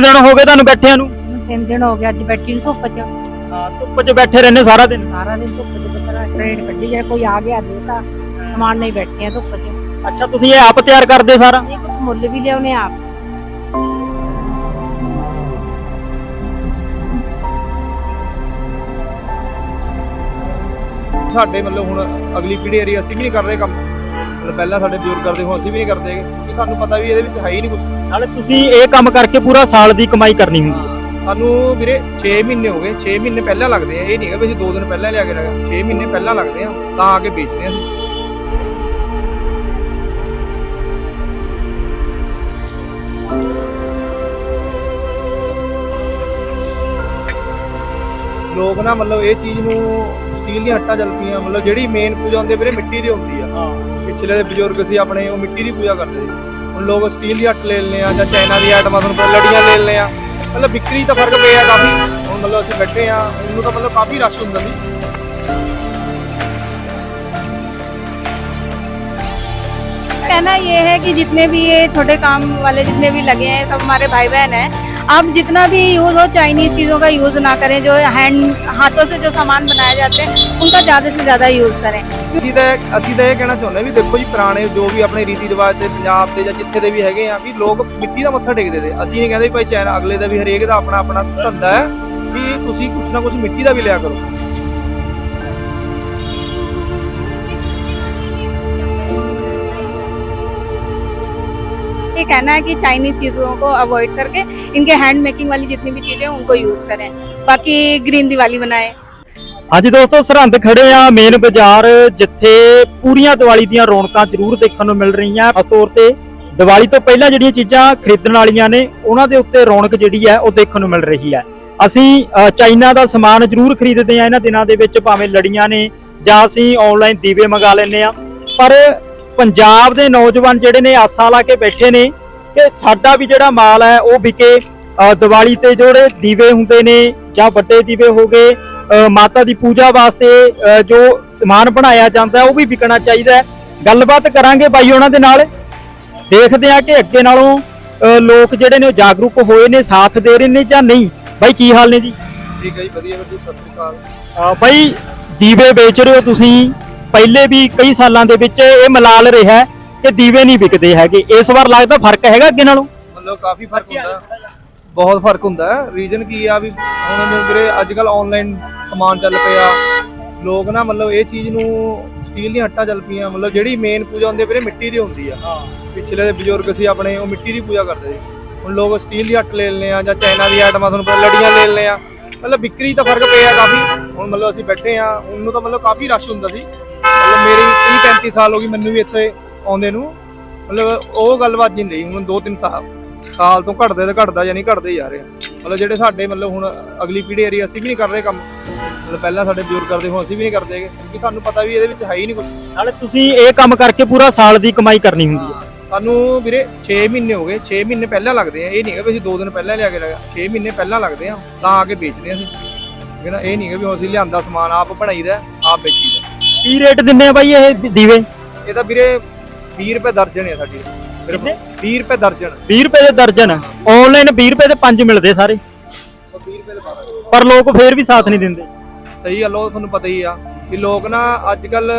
ਕਿੰਨੇ ਦਿਨ ਹੋ ਗਏ ਤੁਹਾਨੂੰ ਬੈਠਿਆਂ ਨੂੰ? ਮੈਨੂੰ ਤਿੰਨ ਦਿਨ ਹੋ ਗਏ ਅੱਜ ਬੈਠੀ ਨੂੰ ਧੁੱਪ 'ਚ। ਹਾਂ ਧੁੱਪ 'ਚ ਬੈਠੇ ਰਹਿੰਦੇ ਸਾਰਾ ਦਿਨ? ਸਾਰਾ ਦਿਨ ਧੁੱਪ 'ਚ ਬੱਚਾ ਟ੍ਰੇਨ ਕੱਢੀ ਜਾਏ ਕੋਈ ਆ ਗਿਆ ਦੇਤਾ ਸਮਾਨ ਨਹੀਂ ਬੈਠੇ ਆ ਧੁੱਪ 'ਚ। ਅੱਛਾ ਤੁਸੀਂ ਇਹ ਆਪ ਤਿਆਰ ਕਰਦੇ ਸਾਰਾ? ਇਹ ਕੁਝ ਮੁੱਲ ਵੀ ਜੇ ਉਹਨੇ ਆਪ। ਸਾਡੇ ਮਤਲਬ ਹੁਣ ਅਗਲੀ ਪੀੜ੍ਹੀ ਏਰੀ ਅਸੀਂ ਵੀ ਨਹੀਂ ਕਰ ਰਹੇ ਕੰਮ। ਪਹਿਲਾਂ ਸਾਡੇ ਬਜ਼ੁਰਗ ਕਰਦੇ ਹੁਣ ਅਸੀਂ ਵੀ ਨਹੀਂ ਕਰਦੇ ਕਿ ਸਾਨੂੰ ਪਤਾ ਵੀ ਇਹਦੇ ਵਿੱਚ ਹੈ ਹੀ ਨਹੀਂ ਕੁਝ ਨਾਲੇ ਤੁਸੀਂ ਇਹ ਕੰਮ ਕਰਕੇ ਪੂਰਾ ਸਾਲ ਦੀ ਕਮਾਈ ਕਰਨੀ ਹੁੰਦੀ ਹੈ। ਸਾਨੂੰ ਵੀਰੇ 6 ਮਹੀਨੇ ਹੋ ਗਏ 6 ਮਹੀਨੇ ਪਹਿਲਾਂ ਲੱਗਦੇ ਆ ਇਹ ਨਹੀਂ ਹੈਗਾ ਵੀ ਅਸੀਂ 2 ਦਿਨ ਪਹਿਲਾਂ ਲਿਆ ਕੇ ਰੱਖਿਆ 6 ਮਹੀਨੇ ਪਹਿਲਾਂ ਲੱਗਦੇ ਆ ਤਾਂ ਆ ਕੇ ਵੇਚਦੇ ਆ ਅਸੀਂ। ਲੋਕ ਨਾ ਮਤਲਬ ਇਹ ਚੀਜ਼ ਨੂੰ ਸਟੀਲ ਦੀਆਂ ਹੱਟਾਂ ਚੱਲ ਪਈਆਂ ਮਤਲਬ ਜਿਹੜੀ ਮੇਨ ਪੂਜਾ ਹੁੰਦੀ ਹੈ ਵੀਰੇ ਮਿੱਟੀ ਦੀ ਹੁੰਦੀ ਆ ਪਿਛਲੇ ਦੇ ਬਜ਼ੁਰਗ ਸੀ ਆਪਣੇ ਉਹ ਮਿੱਟੀ ਦੀ ਪੂਜਾ ਕਰਦੇ ਸੀ ਹੁਣ ਲੋਕ ਸਟੀਲ ਦੀ ਹੱਟ ਲੈ ਲੈਂਦੇ ਆ ਜਾਂ ਚਾਈਨਾ ਦੀ ਆਈਟਮਾਂ ਤੁਹਾਨੂੰ ਪਤਾ ਲੜੀਆਂ ਲੈ ਲੈਂਦੇ ਆ ਮਤਲਬ ਵਿਕਰੀ ਤਾਂ ਫਰਕ ਪਿਆ ਕਾਫੀ ਹੁਣ ਮਤਲਬ ਅਸੀਂ ਬੈਠੇ ਆ ਉਹਨੂੰ ਤਾਂ ਮਤਲਬ ਕਾਫੀ ਰਸ਼ ਹੁੰਦਾ ਸੀ कहना ये है कि जितने भी ये छोटे काम वाले जितने भी लगे हैं सब हमारे भाई बहन हैं आप जितना भी यूज़ हो चाइनीज़ चीज़ों का यूज़ ना करें जो हैंड हाथों से जो सामान बनाए जाते हैं उनका ज़्यादा से ज़्यादा यूज़ करें ਅਸੀਂ ਤਾਂ ਇਹ- ਅਸੀਂ ਤਾਂ ਇਹ ਕਹਿਣਾ ਚਾਹੁੰਦੇ ਵੀ ਦੇਖੋ ਜੀ ਪੁਰਾਣੇ ਜੋ ਵੀ ਆਪਣੇ ਰੀਤੀ ਰਿਵਾਜ ਤੇ ਪੰਜਾਬ ਦੇ ਜਾਂ ਜਿੱਥੇ ਦੇ ਵੀ ਹੈਗੇ ਆ ਵੀ ਲੋਕ ਮਿੱਟੀ ਦਾ ਮੱਥਾ ਟੇਕਦੇ ਤੇ ਅਸੀਂ ਨਹੀਂ ਕਹਿੰਦੇ ਵੀ ਭਾਈ ਚਾਈਨਾ ਅਗਲੇ ਦਾ ਵੀ ਹਰੇਕ ਦਾ ਆਪਣਾ ਆਪਣਾ ਧੰਦਾ ਹੈ ਵੀ ਤੁਸੀਂ ਕੁਛ ਨਾ ਕੁਛ ਮਿੱਟੀ ਦਾ ਵੀ ਲਿਆ ਕਰੋ ये कहना है कि चाइनीज़ चीज़ों को अवॉइड करके इनके हैंड मेकिंग वाली जितनी भी चीज़ें हैं उनको यूज़ करें बाकी ग्रीन दिवाली बनाएं ਹਾਂਜੀ ਦੋਸਤੋ ਸਰਹੰਦ ਖੜੇ ਆ ਮੇਨ ਬਾਜ਼ਾਰ ਜਿੱਥੇ ਪੂਰੀਆਂ ਦੀਵਾਲੀ ਦੀਆਂ ਰੌਣਕਾਂ ਜ਼ਰੂਰ ਦੇਖਣ ਨੂੰ ਮਿਲ ਰਹੀਆਂ ਖਾਸ ਤੌਰ ਤੇ ਦੀਵਾਲੀ ਤੋਂ ਪਹਿਲਾਂ ਜਿਹੜੀਆਂ ਚੀਜ਼ਾਂ ਖਰੀਦਣ ਵਾਲੀਆਂ ਨੇ ਉਹਨਾਂ ਦੇ ਉੱਤੇ ਰੌਣਕ ਜਿਹੜੀ ਹੈ ਉਹ ਦੇਖਣ ਨੂੰ ਮਿਲ ਰਹੀ ਹੈ ਅਸੀਂ ਅ, ਚਾਈਨਾ ਦਾ ਸਮਾਨ ਜ਼ਰੂਰ ਖਰੀਦਦੇ ਆ ਇਹਨਾਂ ਦਿਨਾਂ ਦੇ ਵਿੱਚ ਭਾਵੇਂ ਲੜੀਆਂ ਨੇ ਜਾਂ ਅਸੀਂ ਆਨਲਾਈਨ ਦੀਵੇ ਮੰਗਾ ਲੈਂਦੇ ਆ ਪਰ ਪੰਜਾਬ ਦੇ ਨੌਜਵਾਨ ਜਿਹੜੇ ਨੇ ਆਸਾਂ ਲਾ ਕੇ ਬੈਠੇ ਨੇ ਕਿ ਸਾਡਾ ਵੀ ਜਿਹੜਾ ਮਾਲ ਹੈ ਉਹ ਵਿਕੇ ਦੀਵਾਲੀ ਤੇ ਜਿਹੜੇ ਦੀਵੇ ਹੁੰਦੇ ਨੇ ਜਾਂ ਵੱਡੇ ਦੀਵੇ ਹੋ ਗਏ ਮਾਤਾ ਦੀ ਪੂਜਾ ਵਾਸਤੇ ਜੋ ਸਮਾਨ ਬਣਾਇਆ ਜਾਂਦਾ ਉਹ ਵੀ ਵਿਕਣਾ ਚਾਹੀਦਾ ਹੈ। ਗੱਲਬਾਤ ਕਰਾਂਗੇ ਬਾਈ ਉਹਨਾਂ ਦੇ ਨਾਲ। ਦੇਖਦੇ ਆ ਕਿ ਅੱਗੇ ਨਾਲੋਂ ਲੋਕ ਜਿਹੜੇ ਨੇ ਉਹ ਜਾਗਰੂਕ ਹੋਏ ਨੇ ਸਾਥ ਦੇ ਰਹੇ ਨੇ ਜਾਂ ਨਹੀਂ। ਬਾਈ ਕੀ ਹਾਲ ਨੇ ਜੀ? ਠੀਕ ਹੈ ਜੀ ਵਧੀਆ ਵਧੀਆ ਸਤਿ ਸ੍ਰੀ ਅਕਾਲ। ਬਾਈ ਦੀਵੇ ਵੇਚ ਰਹੇ ਹੋ ਤੁਸੀਂ। ਪਹਿਲੇ ਵੀ ਕਈ ਸਾਲਾਂ ਦੇ ਵਿੱਚ ਇਹ ਮਲਾਲ ਰਿਹਾ ਹੈ ਕਿ ਦੀਵੇ ਨਹੀਂ ਵਿਕਦੇ ਹੈਗੇ। ਇਸ ਵਾਰ ਲੱਗਦਾ ਫ਼ਰਕ ਹੈਗਾ ਅੱਗੇ ਨਾਲੋਂ? ਮਤਲਬ ਕਾਫੀ ਫ਼ਰਕ ਹੁੰਦਾ। ਬਹੁਤ ਫ਼ਰਕ ਹੁੰਦਾ। ਰੀਜ਼ਨ ਕੀ ਆ ਵੀ ਹੁਣ ਵੀਰੇ ਅੱਜ ਕੱਲ ਆਨਲਾਈਨ ਸਮਾਨ ਚੱਲ ਪਿਆ। ਲੋਕ ਨਾ ਮਤਲਬ ਇਹ ਚੀਜ਼ ਨੂੰ ਸਟੀਲ ਦੀਆਂ ਹੱਟਾਂ ਚੱਲ ਪਈਆਂ। ਮਤਲਬ ਜਿਹੜੀ ਮੇਨ ਪੂਜਾ ਹੁੰਦੀ ਹੈ ਵੀਰੇ ਮਿੱਟੀ ਦੀ ਹੁੰਦੀ ਆ। ਪਿਛਲੇ ਦੇ ਬਜ਼ੁਰਗ ਸੀ ਆਪਣੇ ਉਹ ਮਿੱਟੀ ਦੀ ਪੂਜਾ ਕਰਦੇ ਸੀ। ਹੁਣ ਲੋਕ ਸਟੀਲ ਦੀ ਹੱਟ ਲੈ ਲੈਂਦੇ ਆ ਜਾਂ ਚਾਈਨਾ ਦੀ ਆਈਟਮਾਂ ਤੁਹਾਨੂੰ ਪਤਾ ਲੜੀਆਂ ਲੈ ਲੈਂਦੇ ਆ। ਮਤਲਬ ਵਿਕਰੀ ਤਾਂ ਫ਼ਰਕ ਪਿਆ ਕਾਫੀ। ਹੁਣ ਮਤਲਬ ਅਸੀਂ ਬੈਠੇ ਆ ਉਹਨੂੰ ਤਾਂ ਮਤਲਬ ਕਾਫੀ ਰਸ਼ ਹੁੰਦਾ ਸੀ। ਮੇਰੀ 30 35 ਸਾਲ ਹੋ ਗਈ ਮੈਨੂੰ ਵੀ ਇੱਥੇ ਆਉਂਦੇ ਨੂੰ। ਮਤਲਬ ਉਹ ਗੱਲਬਾਤ ਜੀ ਨਹੀਂ ਰਹੀ ਹੁਣ 2-3 ਸਾਲ ਸਾਲ ਤੋਂ ਘਟਦੇ ਤੇ ਘਟਦਾ ਯਾਨੀ ਘਟਦੇ ਹੀ ਜਾ ਰਹੇ ਆ। ਮਤਲਬ ਜਿਹੜੇ ਸਾਡੇ ਮਤਲਬ ਹੁਣ ਅਗਲੀ ਪੀੜ੍ਹੀ ਏਰੀ ਅਸੀਂ ਵੀ ਨਹੀਂ ਕਰ ਰਹੇ ਕੰਮ। ਮਤਲਬ ਪਹਿਲਾਂ ਸਾਡੇ ਬਜ਼ੁਰਗ ਕਰਦੇ ਹੁਣ ਅਸੀਂ ਵੀ ਨਹੀਂ ਕਰਦੇ ਕਿਉਂਕਿ ਸਾਨੂੰ ਪਤਾ ਵੀ ਇਹਦੇ ਵਿੱਚ ਹੈ ਹੀ ਨਹੀਂ ਕੁਝ ਨਾਲੇ ਤੁਸੀਂ ਇਹ ਕੰਮ ਕਰਕੇ ਪੂਰਾ ਸਾਲ ਦੀ ਕਮਾਈ ਕਰਨੀ ਹੁੰਦੀ ਹੈ ਸਾਨੂੰ ਵੀਰੇ 6 ਮਹੀਨੇ ਹੋ ਗਏ 6 ਮਹੀਨੇ ਪਹਿਲਾਂ ਲੱਗਦੇ ਆ ਇਹ ਨਹੀਂ ਹੈਗਾ ਵੀ ਅਸੀਂ 2 ਦਿਨ ਪਹਿਲਾਂ ਲਿਆ ਕੇ ਰੱਖਿਆ 6 ਮਹੀਨੇ ਪਹਿਲਾਂ ਲੱਗਦੇ ਆ ਤਾਂ ਆ ਕੇ ਵੇਚਦੇ ਆ ਅਸੀਂ। ਠੀਕ ਹੈ ਨਾ ਇਹ ਨਹੀਂ ਹੈਗਾ ਵੀ ਅਸੀਂ ਲਿਆਂਦਾ ਸਮਾਨ ਆਪ ਬਣਾਈਦਾ ਆਪ ਵੇਚੀਦਾ। ਕੀ ਰੇਟ ਦਿੰਦੇ ਆ ਬਾਈ ਇਹ ਦੀਵੇ? ਇਹ ਤਾਂ ਵੀਰੇ 20 ਰੁਪਏ ਦਰਜਨ ਹੈ ਸਾਡੀ। ਸਿਰਫ ਕਿੰਨੇ? 20 ਰੁਪਏ ਦਰਜਨ। 20 ਰੁਪਏ ਦੇ ਦਰਜਨ। ਆਨਲਾਈਨ 20 ਰੁਪਏ ਦੇ 5 ਮਿਲਦੇ ਸਾਰੇ। 20 ਰੁਪਏ ਦੇ ਬਾਰਾਂ। ਪਰ ਲੋਕ ਫੇਰ ਵੀ ਸਾਥ ਨਹੀਂ ਦਿੰਦੇ। ਸਹੀ ਗੱਲ ਉਹ ਤੁਹਾਨੂੰ ਪਤਾ ਹੀ ਆ ਕਿ ਲੋਕ ਨਾ ਅੱਜ ਕੱਲ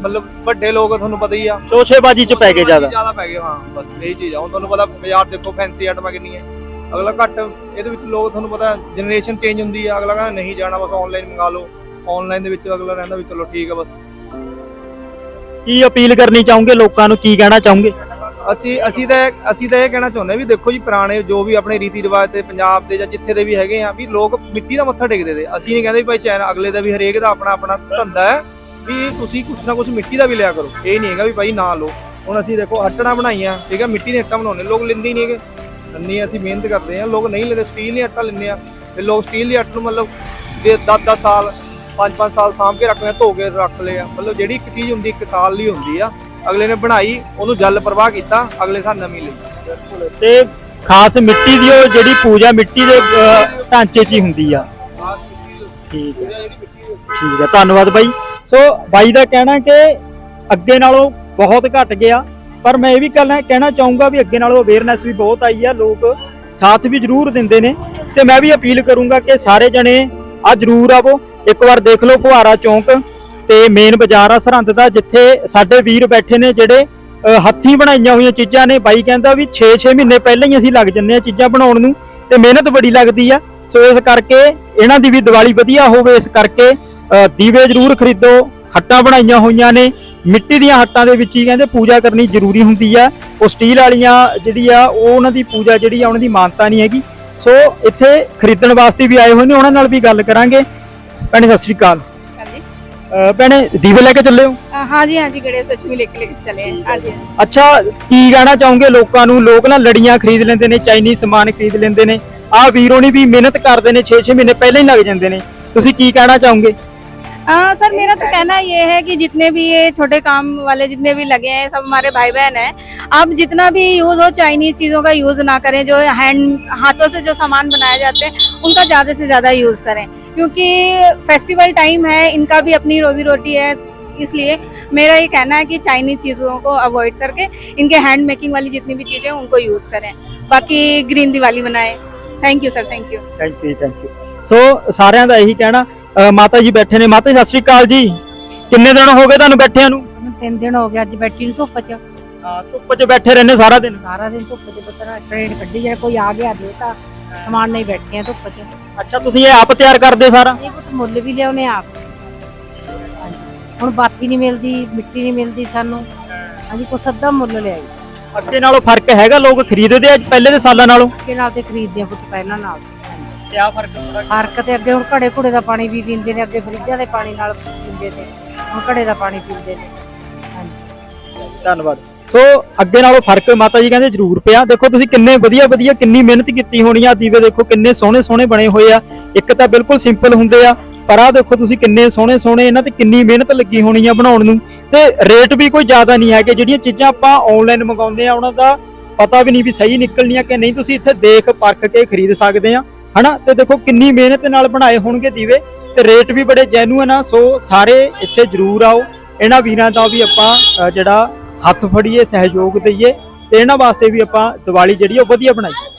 ਮਤਲਬ ਵੱਡੇ ਲੋਕ ਤੁਹਾਨੂੰ ਪਤਾ ਹੀ ਆ। ਸ਼ੋਸ਼ੇਬਾਜੀ ਚ ਪੈ ਗਏ ਜ਼ਿਆਦਾ। ਜ਼ਿਆਦਾ ਪੈ ਗਏ ਹਾਂ ਬਸ ਇਹ ਚੀਜ਼ ਆ। ਹੁਣ ਤੁਹਾਨੂੰ ਪਤਾ ਬਾਜ਼ਾਰ ਦੇਖੋ ਫੈਂਸੀ ਆਈਟਮਾਂ ਕਿੰਨੀਆਂ। ਅਗਲਾ ਘੱਟ ਇਹਦੇ ਵਿੱਚ ਲੋਕ ਤੁਹਾਨੂੰ ਪਤਾ ਜਨਰੇਸ਼ਨ ਚੇਂਜ ਹੁੰਦੀ ਆ ਅਗਲਾ ਕਹਿੰਦਾ ਨਹੀਂ ਜਾਣਾ ਬਸ ਆਨਲਾਈਨ ਮੰਗਾ ਲਓ। ਆਨਲਾਈਨ ਦੇ ਵਿੱਚ ਅਗਲਾ ਰਹਿੰਦਾ ਵੀ ਚਲੋ ਠੀਕ ਆ ਬਸ। ਕੀ ਅਪੀਲ ਕਰਨੀ ਚਾਹੋਗੇ? ਲੋਕਾਂ ਨੂੰ ਕੀ ਕਹਿਣਾ ਚਾਹੋਗੇ? ਅਸੀਂ ਅਸੀਂ ਤਾਂ ਅਸੀਂ ਤਾਂ ਇਹ ਕਹਿਣਾ ਚਾਹੁੰਦੇ ਵੀ ਦੇਖੋ ਜੀ ਪੁਰਾਣੇ ਜੋ ਵੀ ਆਪਣੇ ਰੀਤੀ ਰਿਵਾਜ ਤੇ ਪੰਜਾਬ ਦੇ ਜਾਂ ਜਿੱਥੇ ਦੇ ਵੀ ਹੈਗੇ ਆ ਵੀ ਲੋਕ ਮਿੱਟੀ ਦਾ ਮੱਥਾ ਟੇਕਦੇ ਤੇ। ਅਸੀਂ ਨਹੀਂ ਕਹਿੰਦੇ ਵੀ ਭਾਈ ਚਾਈਨਾ ਅਗਲੇ ਦਾ ਵੀ ਹਰੇਕ ਦਾ ਆਪਣਾ ਆਪਣਾ ਧੰਦਾ ਹੈ ਵੀ ਤੁਸੀਂ ਕੁਛ ਨਾ ਕੁਛ ਮਿੱਟੀ ਦਾ ਵੀ ਲਿਆ ਕਰੋ। ਇਹ ਨਹੀਂ ਹੈਗਾ ਵੀ ਭਾਈ ਨਾ ਲਓ। ਹੁਣ ਅਸੀਂ ਦੇਖੋ ਹੱਟਣਾ ਬਣਾਈਆਂ ਠੀਕ ਹੈ ਮਿੱਟੀ ਦੇ ਹੱਟਾਂ ਬਣਾਉਂਦੇ। ਲੋਕ ਲੈਂਦੇ ਹੀ ਨਹੀਂ ਹੈਗੇ। ਇੰਨੀ ਅਸੀਂ ਮਿਹਨਤ ਕਰਦੇ ਆ। ਲੋਕ ਨਹੀਂ ਲੈਂਦੇ ਸਟੀਲ ਦੀਆਂ ਹੱਟਾਂ ਲੈਂਦੇ ਆ। ਤੇ ਲੋਕ ਸਟੀਲ ਦੀ ਹੱਟ ਨੂੰ ਮਤਲਬ 10-10 ਸਾਲ 5-5 ਸਾਲ ਸਾਂਭ ਕੇ ਰੱਖਦੇ ਆ ਧੋ ਕੇ ਰੱਖ ਲਏ ਆ। ਮਤਲਬ ਜਿਹੜੀ ਇੱਕ ਚੀਜ਼ ਹੁੰਦੀ ਇੱਕ ਸਾਲ ਲਈ ਹੁੰਦੀ ਆ ਅਗਲੇ ਨੇ ਬਣਾਈ ਉਹਨੂੰ ਜਲ ਪ੍ਰਵਾਹ ਕੀਤਾ ਅਗਲੇ ਸਾਲ ਨਵੀਂ ਲਈ। ਤੇ ਖਾਸ ਮਿੱਟੀ ਦੀ ਉਹ ਜਿਹੜੀ ਪੂਜਾ ਮਿੱਟੀ ਦੇ ਅਹ, ਢਾਂਚੇ 'ਚ ਹੀ ਹੁੰਦੀ ਆ। ਠੀਕ ਹੈ ਠੀਕ ਹੈ ਧੰਨਵਾਦ ਬਾਈ। ਸੋ ਬਾਈ ਦਾ ਕਹਿਣਾ ਕਿ ਅੱਗੇ ਨਾਲੋਂ ਬਹੁਤ ਘਟ ਗਿਆ। ਪਰ ਮੈਂ ਇਹ ਵੀ ਕਹਿਣਾ ਕਹਿਣਾ ਚਾਹੂੰਗਾ ਵੀ ਅੱਗੇ ਨਾਲੋਂ ਅਵੇਅਰਨੈਸ ਵੀ ਬਹੁਤ ਆਈ ਆ। ਲੋਕ ਸਾਥ ਵੀ ਜ਼ਰੂਰ ਦਿੰਦੇ ਨੇ। ਤੇ ਮੈਂ ਵੀ ਅਪੀਲ ਕਰੂੰਗਾ ਕਿ ਸਾਰੇ ਜਣੇ ਆ ਜ਼ਰੂਰ ਆਵੋ। ਇੱਕ ਵਾਰ ਦੇਖ ਲਓ ਫੁਹਾਰਾ ਚੌਂਕ ਤੇ ਮੇਨ ਬਾਜ਼ਾਰ ਆ ਸਰਹੰਦ ਦਾ, ਜਿੱਥੇ ਸਾਡੇ ਵੀਰ ਬੈਠੇ ਨੇ ਜਿਹੜੇ ਹੱਥੀਂ ਬਣਾਈਆਂ ਹੋਈਆਂ ਚੀਜ਼ਾਂ ਨੇ। ਬਾਈ ਕਹਿੰਦਾ ਵੀ 6-6 ਮਹੀਨੇ ਪਹਿਲਾਂ ਹੀ ਅਸੀਂ ਲੱਗ ਜੰਨੇ ਆ ਚੀਜ਼ਾਂ ਬਣਾਉਣ ਨੂੰ ਤੇ ਮਿਹਨਤ ਬੜੀ ਲੱਗਦੀ ਆ। ਸੋ ਇਸ ਕਰਕੇ ਇਹਨਾਂ ਦੀ ਵੀ ਦੀਵਾਲੀ ਵਧੀਆ ਹੋਵੇ, ਇਸ ਕਰਕੇ ਦੀਵੇ ਜ਼ਰੂਰ ਖਰੀਦੋ। ਹੱਟਾਂ ਬਣਾਈਆਂ ਹੋਈਆਂ ਨੇ। ਮਿੱਟੀ ਦੀਆਂ ਹੱਟਾਂ ਦੇ ਵਿੱਚ ਹੀ ਕਹਿੰਦੇ ਪੂਜਾ ਕਰਨੀ ਜ਼ਰੂਰੀ ਹੁੰਦੀ ਆ। ਉਹ ਸਟੀਲ ਵਾਲੀਆਂ ਜਿਹੜੀ ਆ, ਉਹ ਉਹਨਾਂ ਦੀ ਪੂਜਾ ਜਿਹੜੀ ਆ, ਉਹਨਾਂ ਦੀ ਮਾਨਤਾ ਨਹੀਂ ਹੈਗੀ। ਸੋ ਇੱਥੇ ਖਰੀਦਣ ਵਾਸਤੇ ਵੀ ਆਏ ਹੋਏ ਨੇ, ਉਹਨਾਂ ਨਾਲ ਵੀ ਗੱਲ ਕਰਾਂਗੇ। ਭੈਣੇ ਸਤਿ ਸ਼੍ਰੀ ਅਕਾਲ। ਭੈਣੇ ਦੀਵੇ ਲੈ ਕੇ ਚੱਲੇ ਹੋ? ਹਾਂ ਜੀ ਹਾਂ ਜੀ ਗੜੇ ਸੱਚਮੀ ਲੈ ਲੈ ਕੇ ਚਲੇ ਆ। ਹਾਂਜੀ ਅੱਛਾ ਕੀ ਕਹਿਣਾ ਚਾਹੋਗੇ ਲੋਕਾਂ ਨੂੰ? ਲੋਕ ਨਾ ਲੜੀਆਂ ਖਰੀਦ ਲੈਂਦੇ ਨੇ ਚਾਈਨੀਜ਼ ਸਮਾਨ ਖਰੀਦ ਲੈਂਦੇ ਨੇ। ਆਹ ਵੀਰੋਂ ਨੇ ਵੀ ਮਿਹਨਤ ਕਰਦੇ ਨੇ 6-6 ਮਹੀਨੇ ਪਹਿਲਾਂ ਹੀ ਲੱਗ ਜਾਂਦੇ ਨੇ। ਤੁਸੀਂ ਕੀ ਕਹਿਣਾ ਚਾਹੋਗੇ? आ, सर मेरा तो कहना ये है कि जितने भी ये छोटे काम वाले जितने भी लगे हैं सब हमारे भाई बहन हैं आप जितना भी यूज हो चाइनीज चीजों का यूज ना करें जो हैंड हाथों से जो सामान बनाए जाते हैं उनका ज्यादा से ज्यादा यूज करें क्योंकि फेस्टिवल टाइम है इनका भी अपनी रोजी रोटी है इसलिए मेरा ये कहना है कि चाइनीज चीजों को अवॉइड करके इनके हैंड मेकिंग वाली जितनी भी चीजें हैं उनको यूज करें बाकी ग्रीन दिवाली मनाएं thank you sir thank you thank you thank you so ਸਾਰਿਆਂ ਦਾ ਇਹੀ ਕਹਿਣਾ ਅ, ਮਾਤਾ ਜੀ ਬੈਠੇ ਨੇ। ਮਾਤਾ ਜੀ ਸਤਿ ਸ਼੍ਰੀ ਅਕਾਲ ਜੀ। ਕਿੰਨੇ ਦਿਨ ਹੋ ਗਏ ਤੁਹਾਨੂੰ ਬੈਠਿਆਂ ਨੂੰ? ਮੈਨੂੰ ਤਿੰਨ ਦਿਨ ਹੋ ਗਏ ਅੱਜ ਬੈਠੀ ਨੂੰ ਧੁੱਪ 'ਚ। ਹਾਂ ਧੁੱਪ 'ਚ ਬੈਠੇ ਰਹਿੰਦੇ ਸਾਰਾ ਦਿਨ? ਸਾਰਾ ਦਿਨ ਧੁੱਪ 'ਚ ਬਤਰਾ ਟ੍ਰੇਨ ਕੱਢੀ ਜਾਏ ਕੋਈ ਆ ਗਿਆ ਦੇ ਤਾਂ ਸਮਾਨ ਨਹੀਂ ਬੈਠੇ ਆ ਧੁੱਪ 'ਚ। ਅੱਛਾ ਤੁਸੀਂ ਇਹ ਆਪ ਤਿਆਰ ਕਰਦੇ ਸਾਰਾ? ਇਹ ਕੁਝ ਮੁੱਲ ਵੀ ਲਿਆਉਨੇ ਆਪ। ਹਾਂਜੀ। ਹੁਣ ਬਾਤੀ ਨਹੀਂ ਮਿਲਦੀ ਮਿੱਟੀ ਨਹੀਂ ਮਿਲਦੀ ਸਾਨੂੰ। ਹਾਂਜੀ ਕੁਛ ਅੱਧਾ ਮੁੱਲ ਲਿਆਈ। ਅੱਗੇ ਨਾਲੋਂ ਫ਼ਰਕ ਹੈਗਾ ਲੋਕ ਖਰੀਦਦੇ ਆ ਪਹਿਲੇ ਦੇ ਸਾਲਾਂ ਨਾਲੋਂ? ਅੱਗੇ ਨਾਲ ਤੇ ਖਰੀਦਦੇ ਆ ਕੁਝ ਪਹਿਲਾਂ ਨਾਲ। ਫ਼ਰਕ ਫ਼ਰਕ ਤੇ ਅੱਗੇ ਹੁਣ ਘੜੇ ਘੁੜੇ ਦਾ ਪਾਣੀ ਵੀ ਪੀਂਦੇ ਨੇ ਅੱਗੇ ਫਰਿੱਜਾਂ ਦੇ ਪਾਣੀ ਨਾਲ ਪੀਂਦੇ ਤੇ ਹੁਣ ਘੜੇ ਦਾ ਪਾਣੀ ਪੀਂਦੇ ਨੇ। ਹਾਂਜੀ। ਧੰਨਵਾਦ। ਸੋ ਅੱਗੇ ਨਾਲੋਂ ਫ਼ਰਕ ਮਾਤਾ ਜੀ ਕਹਿੰਦੇ ਜ਼ਰੂਰ ਪਿਆ। ਦੇਖੋ ਤੁਸੀਂ ਕਿੰਨੇ ਵਧੀਆ ਵਧੀਆ ਕਿੰਨੀ ਮਿਹਨਤ ਕੀਤੀ ਹੋਣੀ ਆ ਦੀਵੇ ਦੇਖੋ ਕਿੰਨੇ ਸੋਹਣੇ ਸੋਹਣੇ ਬਣੇ ਹੋਏ ਆ। ਇੱਕ ਤਾਂ ਬਿਲਕੁਲ ਸਿੰਪਲ ਹੁੰਦੇ ਆ ਪਰ ਆ ਦੇਖੋ ਤੁਸੀਂ ਕਿੰਨੇ ਸੋਹਣੇ ਸੋਹਣੇ ਇਹਨਾਂ ਤੇ ਕਿੰਨੀ ਮਿਹਨਤ ਲੱਗੀ ਹੋਣੀ ਆ ਬਣਾਉਣ ਨੂੰ। ਤੇ ਰੇਟ ਵੀ ਕੋਈ ਜ਼ਿਆਦਾ ਨਹੀਂ ਹੈਗੇ। ਜਿਹੜੀਆਂ ਚੀਜ਼ਾਂ ਆਪਾਂ ਆਨਲਾਈਨ ਮੰਗਾਉਂਦੇ ਆ ਉਹਨਾਂ ਦਾ ਪਤਾ ਵੀ ਨਹੀਂ ਵੀ ਸਹੀ ਨਿਕਲਣੀਆਂ ਕਿ ਨਹੀਂ। ਤੁਸੀਂ ਇੱਥੇ ਦੇਖ ਪਰਖ ਕੇ ਖਰੀਦ ਸਕਦੇ ਆ। ਹਨਾ? ਤੇ ਦੇਖੋ ਕਿੰਨੀ ਮਿਹਨਤ ਨਾਲ ਬਣਾਏ ਹੋਣਗੇ ਦੀਵੇ ਤੇ ਰੇਟ ਵੀ ਬੜੇ ਜੈਨੂਇਨ ਆ, ਸੋ ਸਾਰੇ ਇੱਥੇ ਜ਼ਰੂਰ ਆਓ। ਇਹਨਾਂ ਵੀਰਾਂ ਦਾ ਵੀ ਆਪਾਂ ਜਿਹੜਾ ਹੱਥ ਫੜੀਏ, ਸਹਿਯੋਗ ਦਈਏ ਤੇ ਇਹਨਾਂ ਵਾਸਤੇ ਵੀ ਆਪਾਂ ਦੀਵਾਲੀ ਜਿਹੜੀ ਆ ਉਹ ਵਧੀਆ ਬਣਾਈਏ।